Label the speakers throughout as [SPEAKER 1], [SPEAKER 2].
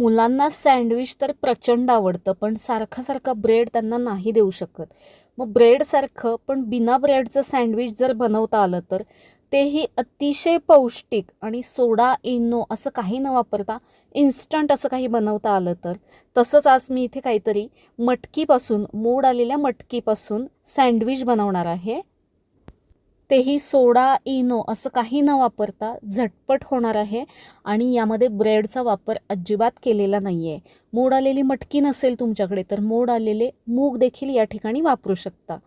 [SPEAKER 1] मुलांना सँडविच तर प्रचंड आवडतं पण सारखं सारखं ब्रेड त्यांना नाही देऊ शकत. मग ब्रेडसारखं पण बिना ब्रेडचं सँडविच जर बनवता आलं तर? तेही अतिशय पौष्टिक आणि सोडा इनो असं काही न वापरता इन्स्टंट असं काही बनवता आलं तर? तसंच आज मी इथे काहीतरी मटकीपासून मोड आलेल्या मटकीपासून सँडविच बनवणार आहे. तेही सोडा इनो असं काही न वापरता झटपट होणार आहे आणि यामध्ये ब्रेडचा वापर अजिबात केलेला नाही आहे मोड आलेली मटकी नसेल तुमच्याकडे तर मोड आलेले मूग देखील या ठिकाणी वापरू शकता.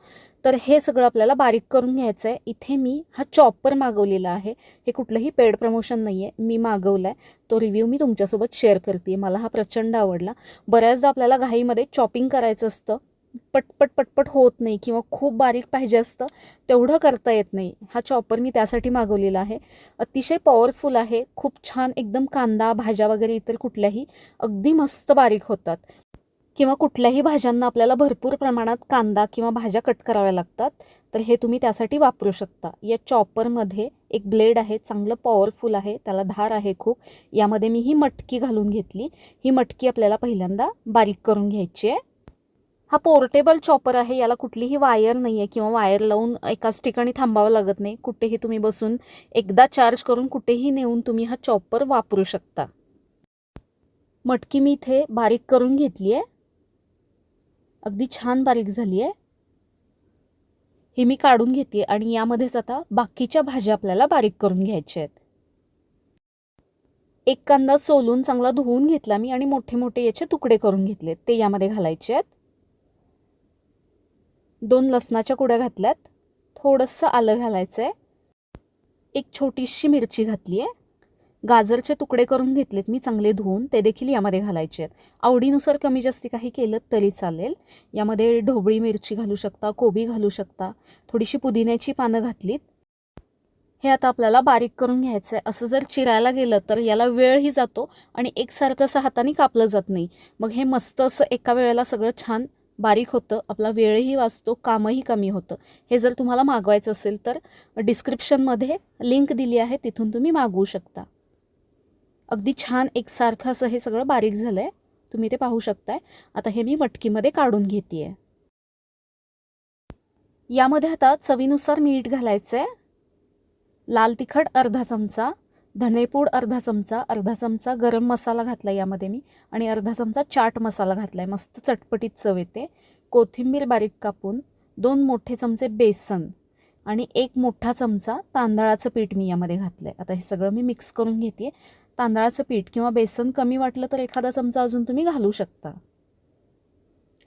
[SPEAKER 1] तर हे सगळं आपल्याला बारीक करून घ्यायचं आहे इथे मी हा चॉपर मागवलेला आहे. हे कुठलंही पेड प्रमोशन नाही आहे मी मागवला आहे तो रिव्ह्यू मी तुमच्यासोबत शेअर करते मला हा प्रचंड आवडला. बऱ्याचदा आपल्याला घाईमध्ये चॉपिंग करायचं असतं. पटपट पटपट होत नाही किंवा खूप बारीक पाहिजे असतं तेवढं करता येत नाही. हा चॉपर मी त्यासाठी मागवलेला आहे. अतिशय पॉवरफुल आहे. खूप छान एकदम कांदा भाज्या वगैरे इतर कुठल्याही अगदी मस्त बारीक होतात. किंवा कुठल्याही भाज्यांना आपल्याला भरपूर प्रमाणात कांदा किंवा भाज्या कट कराव्या लागतात. तर हे तुम्ही त्यासाठी वापरू शकता. या चॉपरमध्ये एक ब्लेड आहे चांगलं पॉवरफुल आहे त्याला धार आहे खूप. यामध्ये मी ही मटकी घालून घेतली. ही मटकी आपल्याला पहिल्यांदा बारीक करून घ्यायची आहे. हा पोर्टेबल चॉपर आहे याला कुठलीही वायर नाही आहे किंवा वायर लावून एकाच ठिकाणी थांबावं लागत नाही. कुठेही तुम्ही बसून एकदा चार्ज करून कुठेही नेऊन तुम्ही हा चॉपर वापरू शकता. मटकी मी इथे बारीक करून घेतली आहे. अगदी छान बारीक झाली आहे. ही मी काढून घेते आणि यामध्येच आता बाकीच्या भाज्या आपल्याला बारीक करून घ्यायच्या आहेत. एक कांदा सोलून चांगला धुवून घेतला मी आणि मोठे मोठे याचे तुकडे करून घेतले ते यामध्ये घालायचे आहेत. दोन लसणाच्या कुड्या घातल्यात. थोडंसं आलं घालायचं आहे एक छोटीशी मिरची घातली आहे. गाजरचे तुकडे करून घेतलेत मी चांगले धुवून. ते देखील यामध्ये घालायचे आहेत. आवडीनुसार कमी जास्ती काही केलं तरी चालेल. यामध्ये ढोबळी मिरची घालू शकता कोबी घालू शकता. थोडीशी पुदिन्याची पानं घातलीत. हे आता आपल्याला बारीक करून घ्यायचं आहे असं जर चिरायला गेलं तर याला वेळही जातो आणि एकसारखं असं हाताने कापलं जात नाही. मग हे मस्त असं एका वेळेला सगळं छान बारीक होतं आपला वेळही वाचतो कामही कमी होतं. हे जर तुम्हाला मागवायचं असेल तर डिस्क्रिप्शनमध्ये लिंक दिली आहे तिथून तुम्ही मागवू शकता. अगदी छान एकसारखं असं हे सगळं बारीक झालं आहे तुम्ही ते पाहू शकताय. आता हे मी मटकीमध्ये काढून घेते आहे यामध्ये आता चवीनुसार मीठ घालायचं आहे लाल तिखट अर्धा चमचा. धनेपूड अर्धा चमचा अर्धा चमचा गरम मसाला घातला यामध्ये मी आणि अर्धा चमचा चाट मसाला घातला आहे मस्त चटपटीत चव येते. कोथिंबीर बारीक कापून दोन मोठे चमचे बेसन आणि एक मोठा चमचा तांदळाचं पीठ मी यामध्ये घातलं आहे आता हे सगळं मी मिक्स करून घेते तांदळाचं पीठ किंवा बेसन कमी वाटलं तर एखादा चमचा अजून तुम्ही घालू शकता.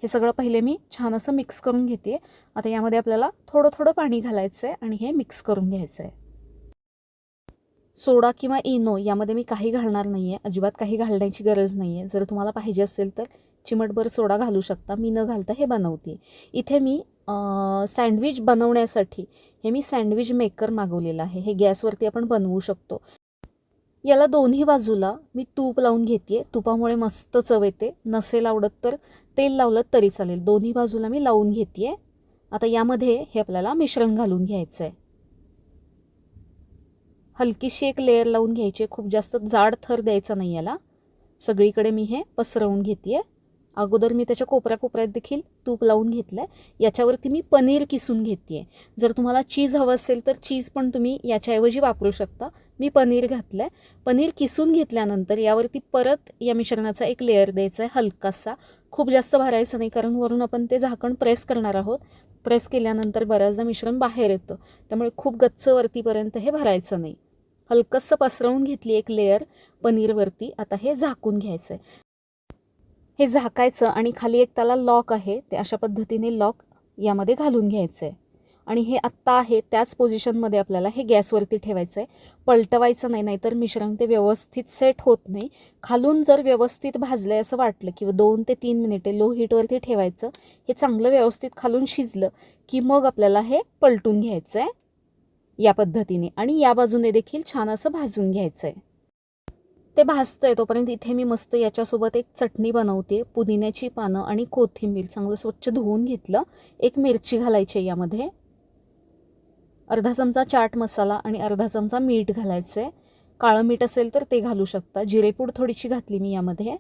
[SPEAKER 1] हे सगळं पहिले मी छान असं मिक्स करून घेते आता यामध्ये आपल्याला थोडं थोडं पाणी घालायचं आहे आणि हे मिक्स करून घ्यायचं आहे सोडा किंवा इनो यामध्ये मी काही घालणार नाही आहे अजिबात काही घालण्याची गरज नाही आहे जर तुम्हाला पाहिजे असेल तर चिमटभर सोडा घालू शकता. मी न घालता हे बनवते. इथे मी सँडविच बनवण्यासाठी हे मी सँडविच मेकर मागवलेलं आहे. हे गॅसवरती आपण बनवू शकतो. याला दोन्ही बाजूला मी तूप लावून घेते तुपामुळे मस्त चव येते. नसेल आवडत तर तेल लावलं तरी चालेल. दोन्ही बाजूला मी लावून घेते आता यामध्ये हे आपल्याला मिश्रण घालून घ्यायचं आहे हलकीशी एक लेअर लावून घ्यायची आहे. खूप जास्त जाड थर द्यायचा नाही याला. सगळीकडे मी हे पसरवून घेते आहे अगोदर मी त्याच्या कोपऱ्या कोपऱ्यात देखील तूप लावून घेतलं आहे याच्यावरती मी पनीर किसून घेते आहे जर तुम्हाला चीज हवं असेल तर चीज पण तुम्ही याच्याऐवजी वापरू शकता. मी पनीर घातलं आहे पनीर किसून घेतल्यानंतर यावरती परत या मिश्रणाचा एक लेअर द्यायचा आहे हलकासा. खूप जास्त भरायचं नाही कारण वरून आपण ते झाकण प्रेस करणार आहोत. प्रेस केल्यानंतर बऱ्याचदा मिश्रण बाहेर येतं. त्यामुळे खूप गच्च वरतीपर्यंत हे भरायचं नाही. हलकंसं पसरवून घेतली एक लेअर पनीरवरती. आता हे झाकून घ्यायचं आहे हे झाकायचं आणि खाली एक त्याला लॉक आहे. ते अशा पद्धतीने लॉक यामध्ये घालून घ्यायचं आहे आणि हे आत्ता आहे त्याच पोझिशनमध्ये आपल्याला हे गॅसवरती ठेवायचं आहे पलटवायचं नाही नाहीतर मिश्रण ते व्यवस्थित सेट होत नाही. खालून जर व्यवस्थित भाजलं आहे असं वाटलं किंवा दोन ते तीन मिनिटे लो हीटवरती ठेवायचं हे चांगलं व्यवस्थित खालून शिजलं की मग आपल्याला हे पलटून घ्यायचं आहे या पद्धतीने. आणि या बाजूने देखील छान असं भाजून घ्यायचं आहे ते भाजतंय तोपर्यंत इथे मी मस्त याच्यासोबत एक चटणी बनवते. पुदिन्याची पानं आणि कोथिंबीर चांगलं स्वच्छ धुवून घेतलं. एक मिरची घालायची आहे यामध्ये. अर्धा चमचा चाट मसाला आणि अर्धा चमचा मीठ घालायचं आहे काळं मीठ असेल तर ते घालू शकता. जिरेपूड थोडीशी घातली मी यामध्ये.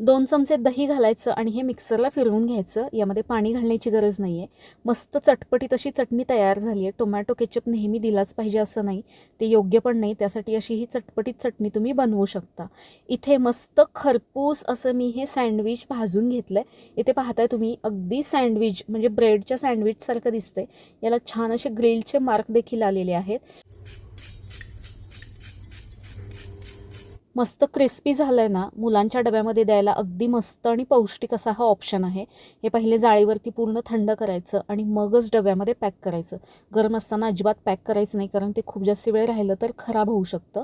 [SPEAKER 1] दोन चमचे दही घालायचं आणि हे मिक्सरला फिरवून घ्यायचं. यामध्ये पाणी घालण्याची गरज नाही आहे मस्त चटपटीत अशी चटणी तयार झाली आहे टोमॅटो केचप नेहमी दिलाच पाहिजे असं नाही. ते योग्य पण नाही. त्यासाठी अशी ही चटपटीत चटणी तुम्ही बनवू शकता. इथे मस्त खरपूस असं मी हे सँडविच भाजून घेतलं आहे इथे पाहताय तुम्ही अगदी सँडविच म्हणजे ब्रेडच्या सँडविचसारखं दिसतंय. याला छान असे ग्रिलचे मार्क देखील आलेले आहेत. मस्त क्रिस्पी झालं आहे ना मुलांच्या डब्यामध्ये द्यायला अगदी मस्त आणि पौष्टिक असा हा ऑप्शन आहे. हे पहिले जाळीवरती पूर्ण थंड करायचं आणि मगच डब्यामध्ये पॅक करायचं. गरम असताना अजिबात पॅक करायचं नाही कारण ते खूप जास्त वेळ राहिलं तर खराब होऊ शकतं.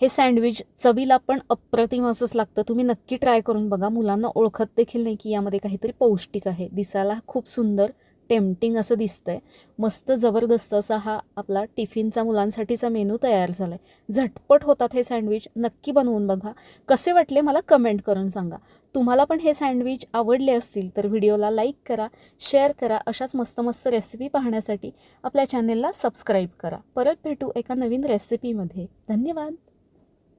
[SPEAKER 1] हे सँडविच चवीला पण अप्रतिम असंच लागतं. तुम्ही नक्की ट्राय करून बघा. मुलांना ओळखत देखील नाही की यामध्ये काहीतरी पौष्टिक आहे. दिसायला खूप सुंदर टेम्पटिंग असं दिसतं आहे मस्त जबरदस्त असा हा आपला टिफिनचा मुलांसाठीचा मेनू तयार झाला आहे झटपट होतात हे सँडविच नक्की बनवून बघा. कसे वाटले मला कमेंट करून सांगा. तुम्हाला पण हे सँडविच आवडले असतील तर व्हिडिओला लाईक करा शेअर करा अशाच मस्त मस्त रेसिपी पाहण्यासाठी आपल्या चॅनेलला सबस्क्राईब करा. परत भेटू एका नवीन रेसिपीमध्ये. धन्यवाद!